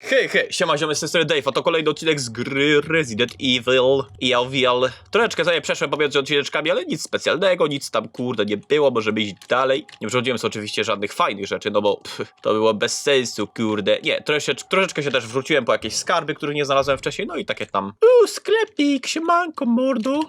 Hej, hej, siema ziomy, strony Dave, a to kolejny odcinek z gry Resident Evil ELVL. Troszeczkę sobie przeszłem pomiędzy odcineczkami, ale nic specjalnego, nic tam kurde nie było, możemy iść dalej. Nie przechodziłem sobie oczywiście żadnych fajnych rzeczy, no bo pff, to było bez sensu, kurde. Nie, troszeczkę, troszeczkę się też wróciłem po jakieś skarby, których nie znalazłem wcześniej, no i takie tam. Uuu, sklepik, siemanko mordo.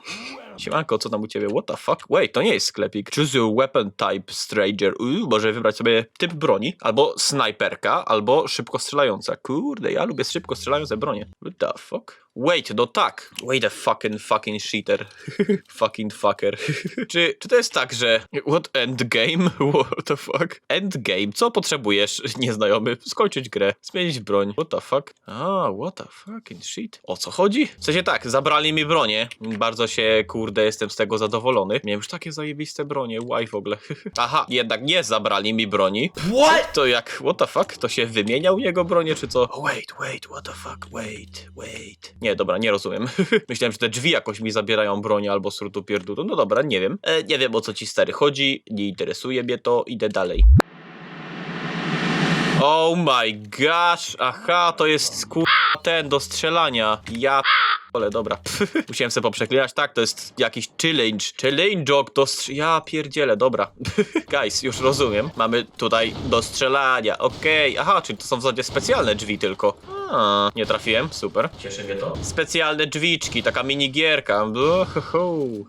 Siemanko, co tam u ciebie? What the fuck? Wait, to nie jest sklepik. Choose a weapon type, stranger. Uuu, może wybrać sobie typ broni, albo snajperka, albo szybko strzelająca. Kurde, ja lubię szybko strzelające bronie. What the fuck? Wait, no tak. Wait a fucking fucking cheater. fucking fucker. czy, czy to jest tak, że... What endgame? What the fuck? Endgame. Co potrzebujesz, nieznajomy? Skończyć grę. Zmienić broń. What the fuck? A, what the fucking shit. O co chodzi? W sensie tak, zabrali mi bronię. Bardzo się, kurde, jestem z tego zadowolony. Miałem już takie zajebiste bronie. Why w ogóle? Aha, jednak nie zabrali mi broni. What? To jak, what the fuck? To się wymieniał jego bronię, czy co? Oh, wait, wait, what the fuck, wait, wait. Nie, dobra, nie rozumiem. Myślałem, że te drzwi jakoś mi zabierają bronię albo surtu pierdutu. No dobra, nie wiem. E, nie wiem o co ci stary chodzi, nie interesuje mnie to, idę dalej. Oh my gosh, aha, to jest kur... ten do strzelania. Ja ale dobra. Musiałem sobie poprzeklinać. Tak, to jest jakiś challenge. Challenge do strz... Ja pierdzielę, dobra. Guys, już rozumiem. Mamy tutaj do strzelania. Okej. Aha, czyli to są w zasadzie specjalne drzwi tylko. A, nie trafiłem. Super. Cieszy mnie to. Specjalne drzwiczki, taka minigierka. Uhuhu.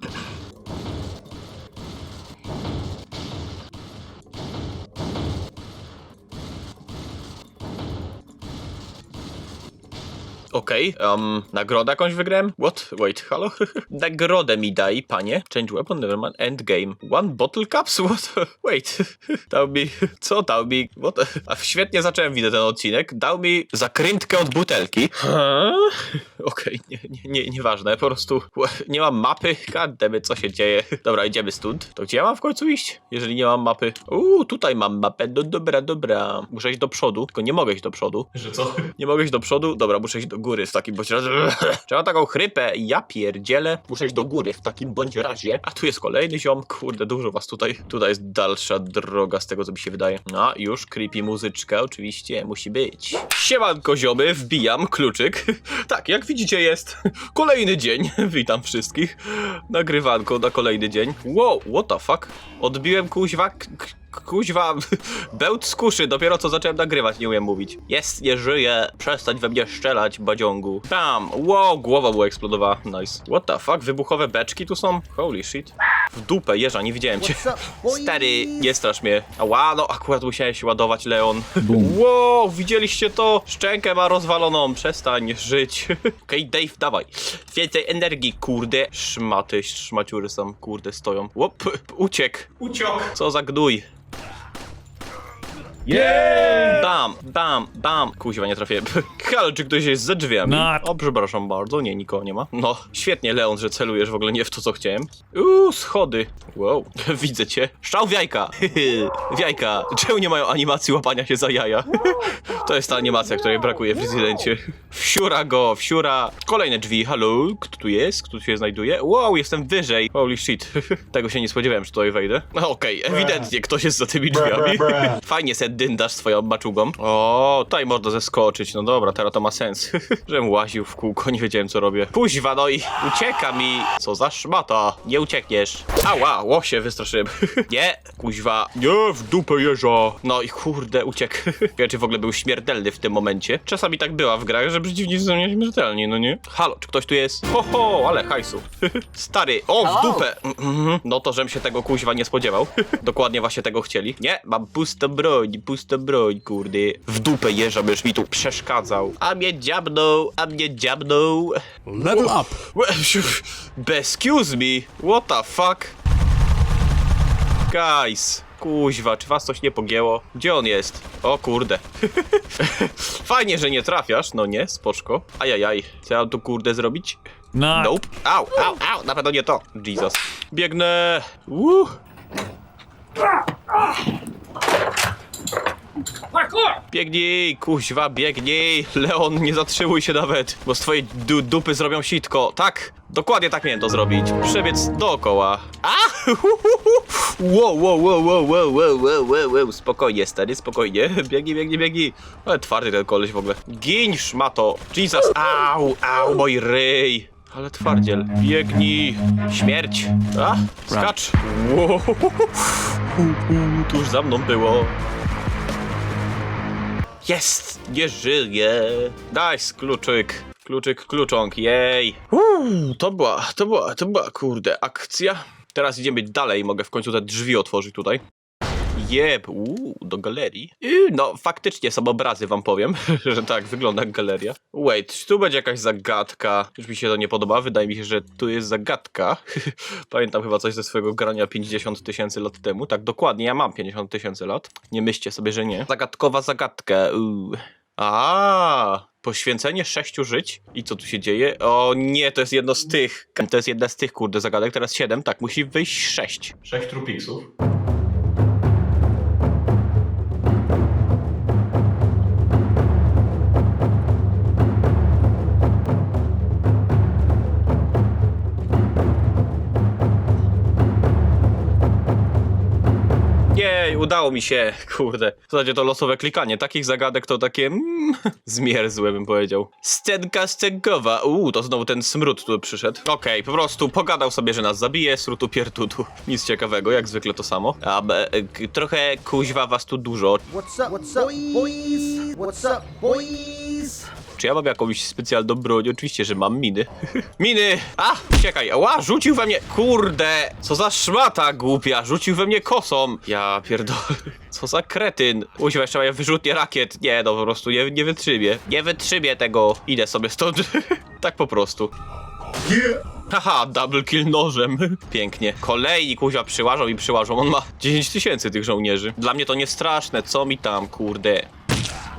Okej, um, nagrodę jakąś wygrałem? What? Wait, halo? Nagrodę mi daj, panie. Change weapon, nevermind, endgame. One bottle caps? What? Wait, dał mi... Co dał mi? What? A świetnie zacząłem widzę ten odcinek. Dał mi zakrętkę od butelki. Huh? Okej, nie, nie, nie, nieważne, po prostu nie mam mapy. Gademy, co się dzieje. Dobra, idziemy stąd. To gdzie ja mam w końcu iść? Jeżeli nie mam mapy. Uuu, tutaj mam mapę. No dobra, dobra. Muszę iść do przodu, tylko nie mogę iść do przodu. Że co? Nie mogę iść do przodu? Dobra, muszę iść do góry w takim bądź razie. Trzeba taką chrypę. Ja pierdzielę. Muszę iść do góry w takim bądź razie. A tu jest kolejny ziom. Kurde, dużo was tutaj. Tutaj jest dalsza droga z tego, co mi się wydaje. No, już creepy muzyczka oczywiście musi być. Siemanko ziomy, wbijam kluczyk. Tak, jak widzicie jest kolejny dzień. Witam wszystkich. Nagrywanko na kolejny dzień. Wow, what the fuck? Odbiłem kuźwa... Kuźwa, bełt z kuszy, dopiero co zacząłem nagrywać, nie umiem mówić. Jest, nie żyje, przestań we mnie strzelać, badziągu. Tam, wow, głowa była eksplodowała, nice. What the fuck, wybuchowe beczki tu są? Holy shit. W dupę, jeża, nie widziałem cię. Stary, nie strasz mnie. Ała, no akurat musiałem się ładować, Leon. Wow, widzieliście to? Szczękę ma rozwaloną, przestań żyć. Okej, Dave, dawaj. Więcej energii, kurde. Szmaty, szmaciury są, kurde, stoją. Łop, uciekł. Uciok. Co za gnój. Yeah! Bam, bam, bam. Kuźwa, nie trafiłem. Halo, czy ktoś jest za drzwiami? Not. O, przepraszam bardzo, nie, nikogo nie ma. No, świetnie, Leon, że celujesz w ogóle nie w to, co chciałem. Uuu, schody. Wow, widzę cię. Szczał w jajka. w jajka. Czemu nie mają animacji łapania się za jaja? to jest ta animacja, której brakuje w Residencie. Wsiura go, wsiura. Kolejne drzwi, halo, kto tu jest? Kto tu się znajduje? Wow, jestem wyżej. Holy shit. Tego się nie spodziewałem, że tutaj wejdę. No okej, ewidentnie ktoś jest za tymi drzwiami. Fajnie se dyndasz swoją maczugą. O, tutaj można zeskoczyć. No dobra, teraz to ma sens. Żem łaził w kółko, nie wiedziałem co robię. Puźwa, no i ucieka mi. Co za szmata. Nie uciekniesz. Ała, łosie, wystraszyłem. nie, kuźwa. Nie, w dupę jeża. No i kurde, uciekł. Wiem, czy w ogóle był śmiertelny w tym momencie. Czasami tak była w grach, że przeciwnicy są nieśmiertelni, no nie? Halo, czy ktoś tu jest? Ho, ho, ale hajsu. Stary, o, w dupę. Mhm. No to, żem się tego kuźwa nie spodziewał. Dokładnie właśnie tego chcieli. Nie, mam pustą broń, pustą broń, kurde. W dupę jeża, byś mi tu przeszkadzał. A mnie dziabnął, a mnie dziabnął. Level up. Excuse me, what the fuck? Guys, kuźwa, czy was coś nie pogięło? Gdzie on jest? O kurde. Fajnie, że nie trafiasz, no nie, spoczko. Ajajaj, co ja mam tu kurde zrobić? Not. Nope. Au, au, au, na pewno nie to. Jesus. Biegnę. Uh. Biegnij, kuźwa, biegnij! Leon, nie zatrzymuj się nawet, bo z twojej du dupy zrobią sitko. Tak, dokładnie tak miałem to zrobić. Przebiec dookoła. A! Wow, wow, wow, wow, wow, wow, wow, wow, wow. Spokojnie, stary, spokojnie. Biegnij, biegnij, biegnij. Ale twardy ten koleś w ogóle. Gin, szmato. Jesus, au, au, mój ryj. Ale twardziel. Biegnij. Śmierć. A, skacz. Wow. Tuż za mną było. Jest! Nie żyje! Daj kluczyk! Kluczyk, klucząg, jej! Uuu, to była, to była, to była, kurde, akcja. Teraz idziemy dalej, mogę w końcu te drzwi otworzyć tutaj. Jeb, uuu, do galerii. Yy, no, faktycznie są obrazy, wam powiem, że tak wygląda galeria. Wait, tu będzie jakaś zagadka. Już mi się to nie podoba, wydaje mi się, że tu jest zagadka. Pamiętam chyba coś ze swojego grania 50 tysięcy lat temu. Tak, dokładnie, ja mam 50 tysięcy lat. Nie myślcie sobie, że nie. Zagadkowa zagadka, uuu. A, poświęcenie sześciu żyć? I co tu się dzieje? O nie, to jest jedno z tych. To jest jedna z tych, kurde, zagadek. Teraz siedem, tak, musi wyjść sześć. Sześć trupiksów. Jej, udało mi się, kurde. W zasadzie to losowe klikanie. Takich zagadek to takie mm, zmierzłe bym powiedział. Scenka scenkowa. Uuu, to znowu ten smród tu przyszedł. Okej, po prostu pogadał sobie, że nas zabije, srutu piertutu. Nic ciekawego, jak zwykle to samo. A, e, trochę kuźwa was tu dużo. What's up, what's up, boys? What's up, boys? Czy ja mam jakąś specjalną broń? Oczywiście, że mam miny. miny! A! Uciekaj! Ła! Rzucił we mnie! Kurde! Co za szmata głupia! Rzucił we mnie kosą! Ja pierdolę. Co za kretyn! Uźwa, jeszcze mają wyrzutnie rakiet. Nie, no po prostu nie, nie wytrzymię. Nie wytrzymię tego. Idę sobie stąd. tak po prostu. Haha, double kill nożem. Pięknie. Kolejni kuźwa przyłażą i przyłażą. On ma 10 tysięcy tych żołnierzy. Dla mnie to nie straszne. Co mi tam, kurde?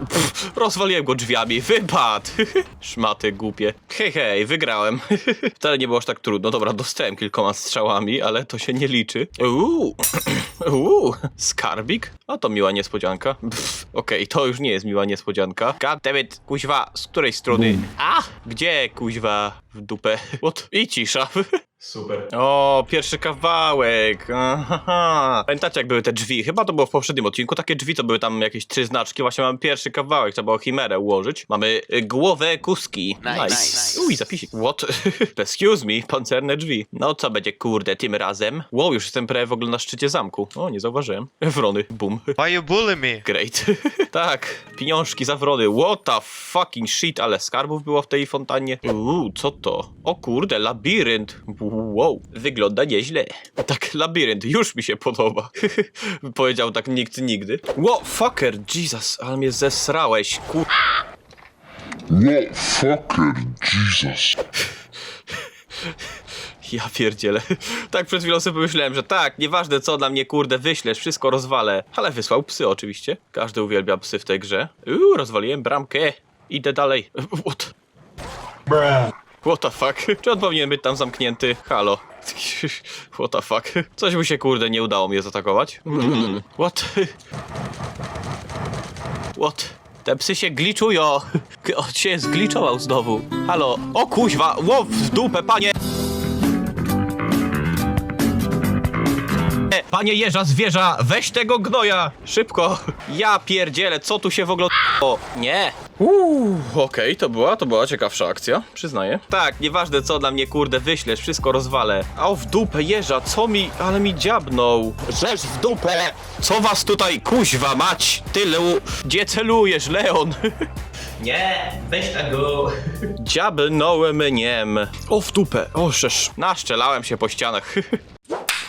Pff, rozwaliłem go drzwiami, wypadł! Szmaty głupie. Hej, hej, wygrałem. Wcale nie było aż tak trudno. Dobra, dostałem kilkoma strzałami, ale to się nie liczy. Uuu, uuu, skarbik? A to miła niespodzianka. Pff, Okej, to już nie jest miła niespodzianka. Goddammit, kuźwa, z której strony? A, gdzie, kuźwa, w dupę? What? I cisza. Super. O, pierwszy kawałek. Aha. Pamiętacie, jak były te drzwi? Chyba to było w poprzednim odcinku. Takie drzwi to były tam jakieś trzy znaczki. Właśnie mamy pierwszy kawałek, trzeba było chimerę ułożyć. Mamy y, głowę kuski. Nice, nice. Uj, zapisik. What? Excuse me, pancerne drzwi. No co będzie, kurde, tym razem? Wow, już jestem prawie w ogóle na szczycie zamku. O, nie zauważyłem. Wrony, boom. Why you bully me? Great. tak, pieniążki za wrony. What the fucking shit, ale skarbów było w tej fontannie. Uuu, co to? O kurde, labirynt. Wow, wygląda nieźle. Tak, labirynt, już mi się podoba. Powiedział tak nikt nigdy. Wow, fucker, Jesus, ale mnie zesrałeś, kur... What fucking Jesus. Ja pierdzielę. Tak przed chwilą sobie pomyślałem, że tak, nieważne co dla mnie kurde wyślesz, wszystko rozwalę. Ale wysłał psy oczywiście. Każdy uwielbia psy w tej grze. Uuu, rozwaliłem bramkę. Idę dalej. What? What the fuck? Czy on powinien być tam zamknięty? Halo. What the fuck? Coś mu się kurde nie udało mnie zaatakować. What? What? Te psy się gliczują. On się zgliczował znowu. Halo. O kuźwa. Łow w dupę, panie. E, Panie jeża zwierza, weź tego gnoja! Szybko! Ja pierdzielę, co tu się w ogóle o, Nie! Uuu, okej, to była, to była ciekawsza akcja, przyznaję. Tak, nieważne co dla mnie kurde wyślesz, wszystko rozwalę. A o w dupę jeża, co mi, ale mi dziabnął. Rzecz w dupę! Co was tutaj kuźwa mać? Tylu, gdzie celujesz, Leon? Nie, weź tego. Dziabnąłem niem. O w dupę, o szesz. Naszczelałem się po ścianach.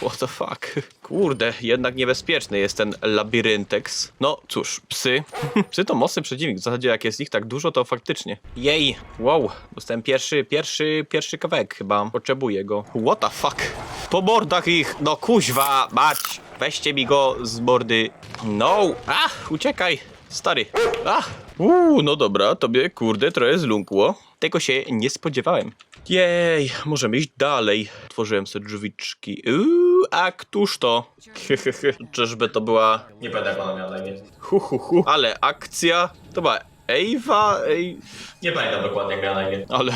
What the fuck? Kurde, jednak niebezpieczny jest ten labiryntex. No cóż, psy. psy to mocny przeciwnik. W zasadzie jak jest ich tak dużo, to faktycznie. Jej, wow, dostałem pierwszy, pierwszy, pierwszy kawałek chyba. Potrzebuję go. What the fuck? Po mordach ich, no kuźwa, mać. Weźcie mi go z mordy. No, ach, uciekaj. Stary. Ach, uuu, no dobra, tobie kurde trochę zląkło. Tego się nie spodziewałem. Jej, możemy iść dalej. Otworzyłem sobie drzwiczki. Uuu, a któż to? Czyżby to była... Nie pamiętam jak ona miała na imię. Hu, hu, hu. Ale akcja... To była Ewa? Ej... Nie pamiętam dokładnie jak miała na imię. Ale...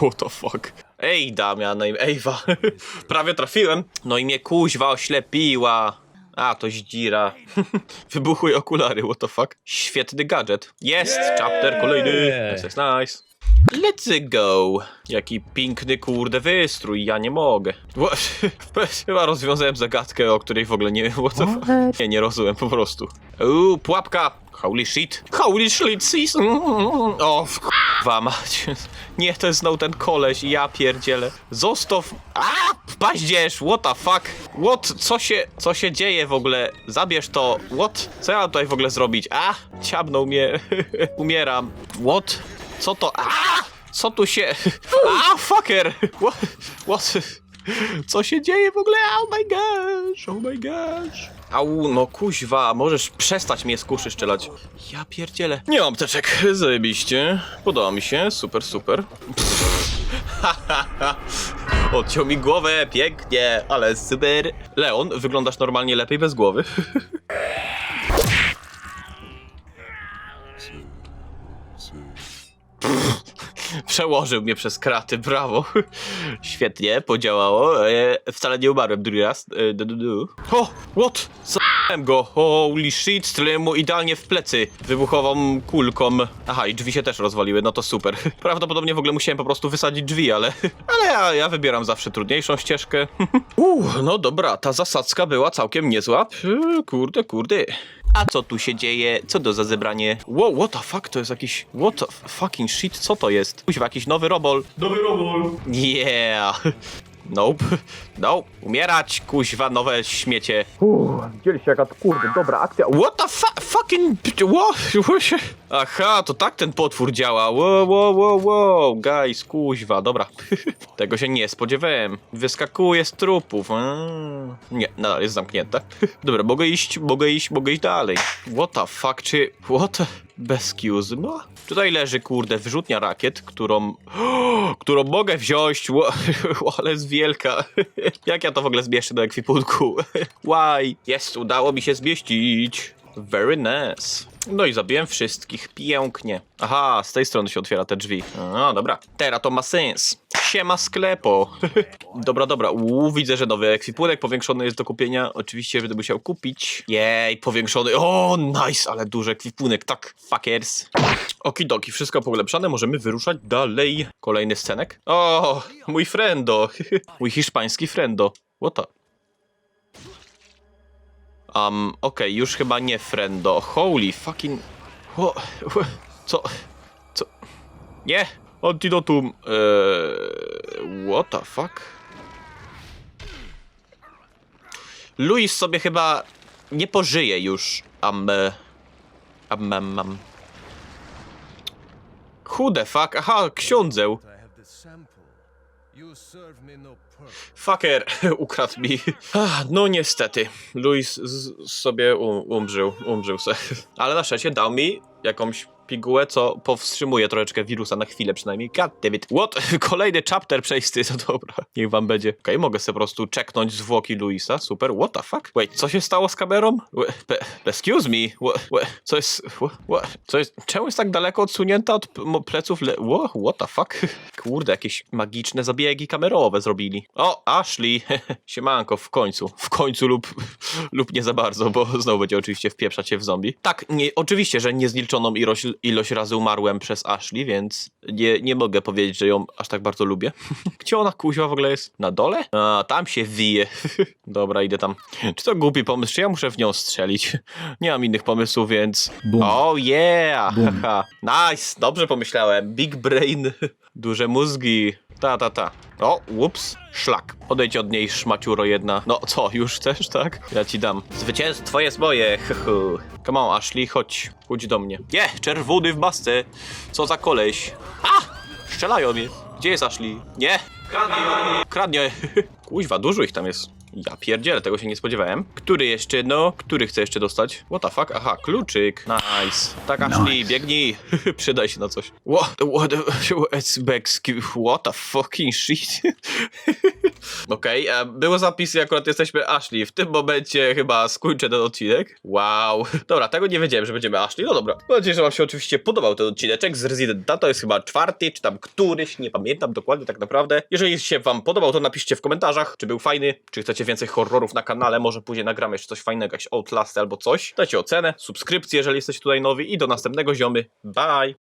What the fuck? Ejda miała na imię. Ewa. Prawie trafiłem. No i mnie kuźwa oślepiła. A, to zdzira. Wybuchły okulary, what the fuck. Świetny gadżet. Jest! Chapter kolejny. Nice, nice. Let's go. Jaki piękny kurde wystrój, ja nie mogę. Chyba rozwiązałem zagadkę, o której w ogóle nie wiem. What the fuck? Nie, nie rozumiem po prostu. Uuu, pułapka. Holy shit. Holy shit season. O, w***wa mać. Nie, to jest znowu ten koleś, ja pierdzielę. Zostaw... A, paździerz, what the fuck? What? Co się, co się dzieje w ogóle? Zabierz to. What? Co ja mam tutaj w ogóle zrobić? A, ciabnął mnie. Umieram. What? Co to? A! Co tu się... A, fucker! What? What? Co się dzieje w ogóle? Oh my gosh! Oh my gosh! Au, no kuźwa, możesz przestać mnie z kuszy strzelać. Ja pierdzielę. Nie mam teczek, zajebiście. Podoba mi się, super, super. Odciął mi głowę, pięknie, ale super. Leon, wyglądasz normalnie lepiej bez głowy. Przełożył mnie przez kraty, brawo. Świetnie, podziałało. E, wcale nie umarłem drugi raz. E, du, du, du. O, what? Zajebałem go. Holy shit, strzeliłem mu idealnie w plecy wybuchową kulką. Aha, i drzwi się też rozwaliły, no to super. Prawdopodobnie w ogóle musiałem po prostu wysadzić drzwi, ale... Ale ja, ja wybieram zawsze trudniejszą ścieżkę. Uuu, no dobra, ta zasadzka była całkiem niezła. Kurde, kurde. A co tu się dzieje? Co to za zebranie? Wow, what the fuck? To jest jakiś... What the fucking shit? Co to jest? Kuźwa, jakiś nowy robol. Nowy robol. Yeah. Nope. Nope. Umierać, kuźwa, nowe śmiecie. Widzieliście jaka kurde, dobra akcja. What the fu- fucking... What? Aha, to tak ten potwór działa. Wow, wow, wow, wow. Guys, kuźwa, dobra. Tego się nie spodziewałem. Wyskakuje z trupów. Mm. Nie, nadal jest zamknięte. Dobra, mogę iść, mogę iść, mogę iść dalej. What the fuck, czy... What? Bez no. Tutaj leży, kurde, wyrzutnia rakiet, którą... którą mogę wziąć. Ale jest wielka. Jak ja to w ogóle zmieszczę do ekwipunku? Why? Jest, udało mi się zmieścić. Very nice. No i zabiłem wszystkich. Pięknie. Aha, z tej strony się otwiera te drzwi. No dobra. Teraz to ma sens. Siema sklepo. dobra, dobra. Uuu, widzę, że nowy ekwipunek powiększony jest do kupienia. Oczywiście będę musiał kupić. Jej, powiększony. O, nice, ale duży ekwipunek. Tak, fuckers. Okidoki, wszystko polepszane. Możemy wyruszać dalej. Kolejny scenek. O, mój friendo. mój hiszpański friendo. What the... Um, okej, już chyba nie friendo. Holy fucking... O, co? Co? Nie! Antidotum. Eee, what the fuck? Luis sobie chyba nie pożyje już. Am... e, Am... am, am. Fuck? Aha, ksiądzeł. Fucker, ukradł mi. No niestety, Luis sobie um, umrzył, umrzył se. Ale na szczęście dał mi jakąś pigułę, co powstrzymuje troszeczkę wirusa na chwilę przynajmniej. God damn it. What? Kolejny chapter przejsty, to dobra. Niech wam będzie. Okej, mogę sobie po prostu czeknąć zwłoki Luisa, super. What the fuck? Wait, co się stało z kamerą? Excuse me. What, co jest, what, co jest, czemu jest tak daleko odsunięta od pleców le... What, what the fuck? Kurde, jakieś magiczne zabiegi kamerowe zrobili. O, Ashley, siemanko, w końcu. W końcu lub, lub nie za bardzo, bo znowu będzie oczywiście wpieprzać się w zombie. Tak, nie, oczywiście, że niezliczoną ilość, ilość razy umarłem przez Ashley, więc nie, nie mogę powiedzieć, że ją aż tak bardzo lubię. Gdzie ona kuźwa w ogóle jest? Na dole? A, tam się wije. Dobra, idę tam. Czy to głupi pomysł, czy ja muszę w nią strzelić? Nie mam innych pomysłów, więc... Oh yeah! Haha. nice! Dobrze pomyślałem. Big brain. Duże mózgi. Ta, ta, ta. O, ups, szlak. Odejdź od niej, szmaciuro jedna. No co, już chcesz, tak? Ja ci dam. Zwycięstwo jest moje, hyhu. Come on, Ashley, chodź. Chodź do mnie. Nie, czerwony w masce. Co za koleś. A! Strzelają mnie. Gdzie jest Ashley? Nie. Kradnie. Kradnie. Kuźwa, dużo ich tam jest. Ja pierdzielę, tego się nie spodziewałem. Który jeszcze, no? Który chce jeszcze dostać? What the fuck? Aha, kluczyk. Nice. Tak, Ashley, biegnij. Przydaj się na coś. What, what, what the fucking shit? Okej, e, było zapis i akurat jesteśmy Ashley. W tym momencie chyba skończę ten odcinek. Wow. Dobra, tego nie wiedziałem, że będziemy Ashley. No dobra. Mam nadzieję, że wam się oczywiście podobał ten odcineczek z Residenta. To jest chyba czwarty, czy tam któryś, nie pamiętam dokładnie tak naprawdę. Jeżeli się wam podobał, to napiszcie w komentarzach, czy był fajny, czy chcecie więcej horrorów na kanale, może później nagramy jeszcze coś fajnego, jakieś Outlast albo coś. Dajcie ocenę, subskrypcję, jeżeli jesteście tutaj nowi i do następnego ziomy. Bye!